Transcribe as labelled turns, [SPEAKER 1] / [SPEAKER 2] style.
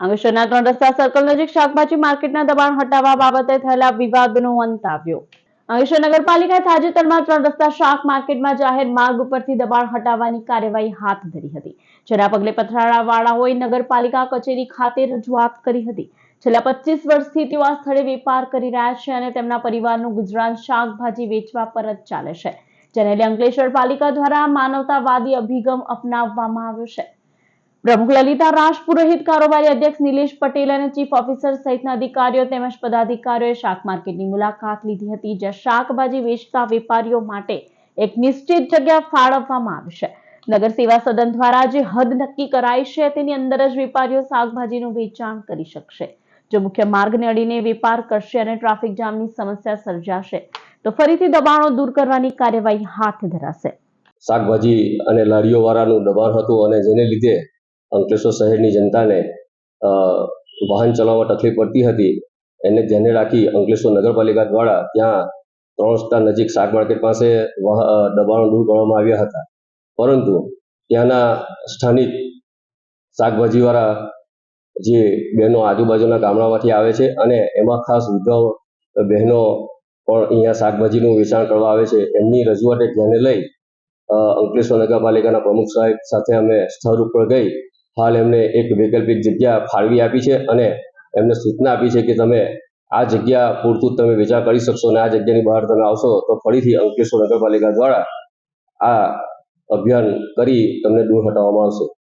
[SPEAKER 1] અંકલેશ્વરના ત્રણ રસ્તા સર્કલ નજીક શાકભાજી માર્કેટના દબાણ હટાવવા બાબતે થયેલા વિવાદનો અંત આવ્યો. અંકલેશ્વર નગરપાલિકાએ તાજેતરમાં ત્રણ રસ્તા શાક માર્કેટમાં જાહેર માર્ગ ઉપરથી દબાણ હટાવવાની કાર્યવાહી હાથ ધરી હતી. જેના પગલે પથરાળાવાળાઓએ નગરપાલિકા કચેરી ખાતે રજૂઆત કરી હતી. છેલ્લા પચીસ વર્ષથી તેઓ આ સ્થળે વેપાર કરી રહ્યા છે અને તેમના પરિવારનું ગુજરાન શાકભાજી વેચવા પર જ ચાલે છે. જેને અંકલેશ્વર પાલિકા દ્વારા માનવતાવાદી અભિગમ અપનાવવામાં આવ્યો છે. પ્રમુખ લલિતા રાજ પુરોહિત કારોબારી અધ્યક્ષ નિલેશ પટેલ અને ચીફ ઓફિસર સહિતના અધિકારીઓ તેમજ પદાધિકારીઓએ શાક માર્કેટની મુલાકાત લીધી હતી, જ્યાં શાકભાજી વેચતા વેપારીઓ માટે એક નિશ્ચિત જગ્યા ફાળવવામાં આવશે નગર સેવા સદન દ્વારા જે હદ નક્કી કરાઈ છે, તેની અંદર જ વેપારીઓ શાકભાજીનું વેચાણ કરી શકશે. જો મુખ્ય માર્ગને અડીને વેપાર કરશે અને ટ્રાફિક જામની સમસ્યા સર્જાશે, તો ફરીથી દબાણો દૂર કરવાની કાર્યવાહી હાથ ધરાશે.
[SPEAKER 2] શાકભાજી અને લારીઓ વાળાનું દબાણ હતું અને જેને લીધે અંકલેશ્વર શહેરની જનતાને વાહન ચલાવવામાં તકલીફ પડતી હતી. એને ધ્યાને રાખી અંકલેશ્વર નગરપાલિકા દ્વારા ત્યાં ત્રણ રસ્તા નજીક શાક માર્કેટ પાસે દબાણો દૂર કરવામાં આવ્યા હતા. પરંતુ ત્યાંના સ્થાનિક શાકભાજીવાળા જે બહેનો આજુબાજુના ગામડામાંથી આવે છે અને એમાં ખાસ વિધવ બહેનો પણ અહીંયા શાકભાજીનું વેચાણ કરવા આવે છે, એમની રજૂઆતે ધ્યાને લઈ અંકલેશ્વર નગરપાલિકાના પ્રમુખ સાહેબ સાથે અમે સ્થળ ઉપર ગઈ. હાલ એમને એક વૈકલ્પિક જગ્યા ફાળવી આપી છે અને એમને સૂચના આપી છે કે તમે આ જગ્યા પૂરતું તમે વેચાણ કરી શકશો અને આ જગ્યાની બહાર તમે આવશો તો ફરીથી અંકલેશ્વર નગરપાલિકા દ્વારા આ અભિયાન કરી તમને દૂર હટાવવામાં આવશે.